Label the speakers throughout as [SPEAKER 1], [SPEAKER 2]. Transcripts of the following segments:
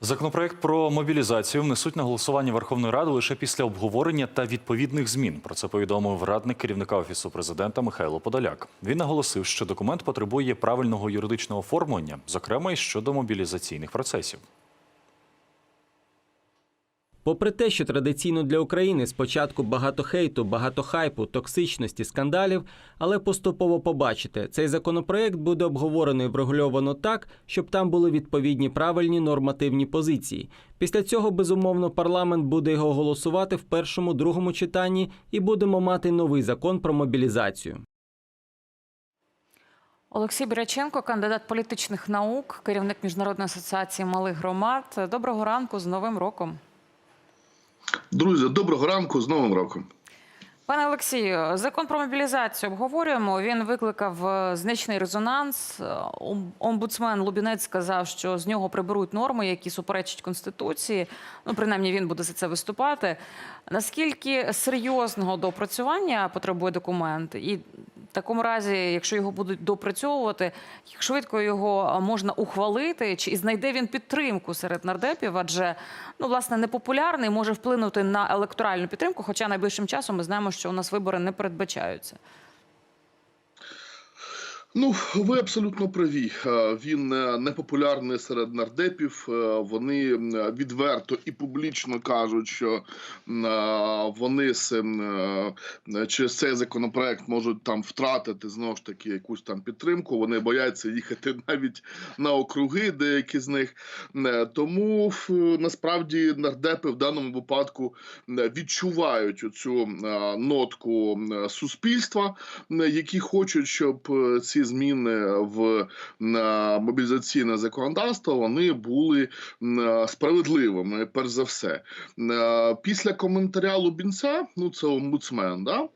[SPEAKER 1] Законопроект про мобілізацію внесуть на голосування Верховної Ради лише після обговорення та відповідних змін. Про це повідомив радник керівника офісу президента Михайло Подоляк. Він наголосив, що документ потребує правильного юридичного оформлення, зокрема й щодо мобілізаційних процесів.
[SPEAKER 2] Попри те, що традиційно для України спочатку багато хейту, багато хайпу, токсичності, скандалів, але поступово побачите, цей законопроект буде обговорений і врегульовано так, щоб там були відповідні правильні нормативні позиції. Після цього, безумовно, парламент буде його голосувати в першому, другому читанні і будемо мати новий закон про мобілізацію.
[SPEAKER 3] Олексій Біряченко, кандидат політичних наук, керівник міжнародної асоціації малих громад. Доброго ранку з Новим роком.
[SPEAKER 4] Друзі, доброго ранку з Новим роком.
[SPEAKER 3] Пане Олексію, закон про мобілізацію обговорюємо. Він викликав е, значний резонанс. Омбудсмен Лубінець сказав, що з нього приберуть норми, які суперечать конституції. Ну, принаймні, він буде за це виступати. Наскільки серйозного доопрацювання потребує документ? І такому разі, якщо його будуть допрацьовувати, як швидко його можна ухвалити, чи знайде він підтримку серед нардепів? Адже ну власне непопулярний може вплинути на електоральну підтримку. Хоча найближчим часом ми знаємо, що у нас вибори не передбачаються.
[SPEAKER 4] Ну, ви абсолютно праві. Е, Він е, непопулярний серед нардепів. Е, Вони відверто і публічно кажуть, що вони через цей законопроект можуть там втратити знову ж таки якусь там підтримку. Вони бояться їхати навіть на округи, деякі з них. Тому насправді нардепи в даному випадку відчувають цю нотку суспільства, які хочуть, щоб е, ці зміни в мобілізаційне законодавство вони були справедливими. Перш за все, Е, після коментаря Лубінця, ну це омбудсмен, да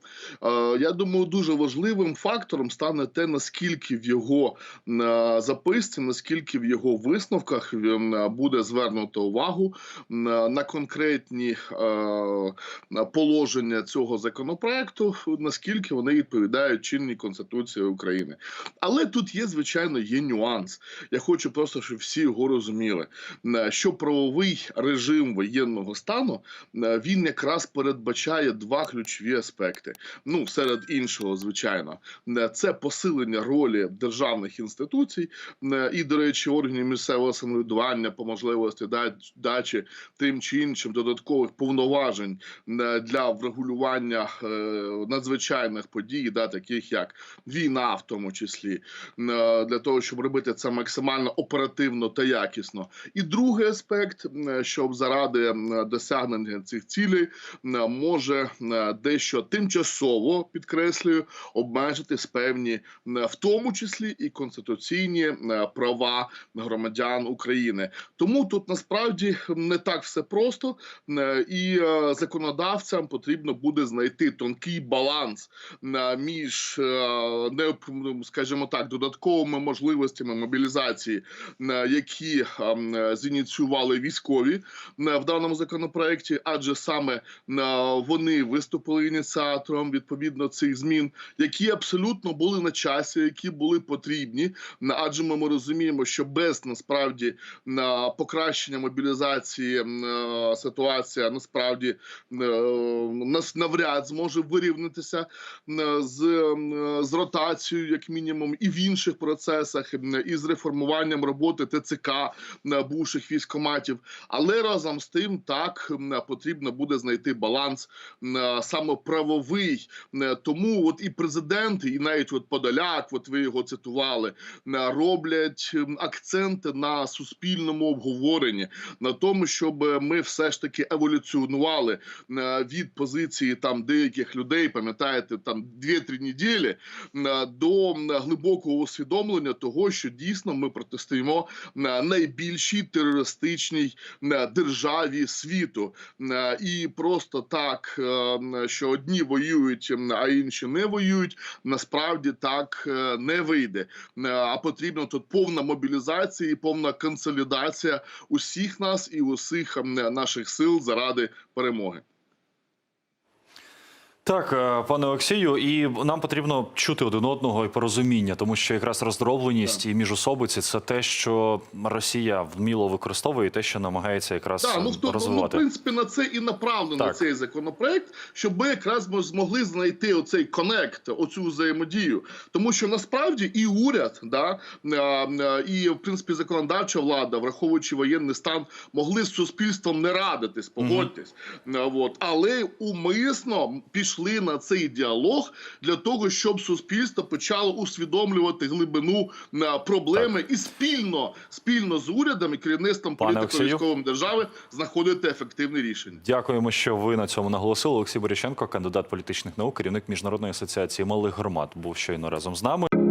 [SPEAKER 4] е, я думаю, дуже важливим фактором стане те, наскільки в його е, записці, наскільки в його висновках е, буде звернуто увагу е, на конкретні е, положення цього законопроекту, наскільки вони відповідають чинній конституції України. Але тут є звичайно є нюанс. Я хочу просто, щоб всі його розуміли, е, що правовий режим воєнного стану е, він якраз передбачає два ключові аспекти. Ну, серед іншого, звичайно, Е, це посилення ролі державних інституцій і, до речі, органів місцевого самоврядування по можливості да- дачі тим чи іншим додаткових повноважень для врегулювання надзвичайних подій, да, таких як війна, в тому числі, е, для того, щоб робити це максимально оперативно та якісно. І другий аспект, е, щоб заради досягнення цих цілей е, може дещо тимчасово підкреслюю обмежити певні, е, в тому числі і конституційні права громадян України. Тому тут насправді не так все просто, і законодавцям потрібно буде знайти тонкий баланс між скажімо так, додатковими можливостями мобілізації, які зініціювали військові в даному законопроекті, адже саме вони виступили ініціатором відповідно цих змін, які абсолютно були на часі, які були потрібні. Адже ми, розуміємо, що без насправді покращення мобілізації ситуація насправді е, нас навряд зможе вирівнятися з, з ротацією, як мінімум, і в інших процесах, і з реформуванням роботи ТЦК бувших військоматів. Але разом з тим, так потрібно буде знайти баланс саме правовий. Тому от і президент, і навіть от Подоляк, от ви його цитували, роблять акценти на суспільному обговоренні, на тому, щоб ми все ж таки еволюціонували від позиції там деяких людей, пам'ятаєте, там 2-3 неділі до глибокого усвідомлення того, що дійсно ми протистоїмо е, найбільшій терористичній е, державі світу, Е, і просто так, е, що одні воюють, а інші не воюють, насправді так е, не вийде. Е, А потрібно тут повна мобілізація і повна консолідація усіх нас і усіх наших сил заради перемоги.
[SPEAKER 1] Так, е, пане Олексію, і нам потрібно чути один одного і порозуміння, тому що якраз роздробленість і міжособиці це те, що Росія вміло використовує, і те, що намагається якраз
[SPEAKER 4] Так, ну в тому, ну, в принципі на це і направлений
[SPEAKER 1] Так.
[SPEAKER 4] цей законопроект, щоб ми якраз ми змогли знайти оцей конект, оцю взаємодію. Тому що насправді і уряд, да а, а, і в принципі законодавча влада, враховуючи воєнний стан, могли з суспільством не радитись, погодьтесь. А, от. але умисно пішли на цей діалог для того, щоб суспільство почало усвідомлювати глибину проблеми проблеми і спільно, спільно з урядом і керівництвом політико-військовим держави знаходити ефективне рішення.
[SPEAKER 1] Дякуємо, що ви на цьому наголосили. Олексій Боряченко, кандидат політичних наук, керівник міжнародної асоціації малих громад, був щойно разом з нами.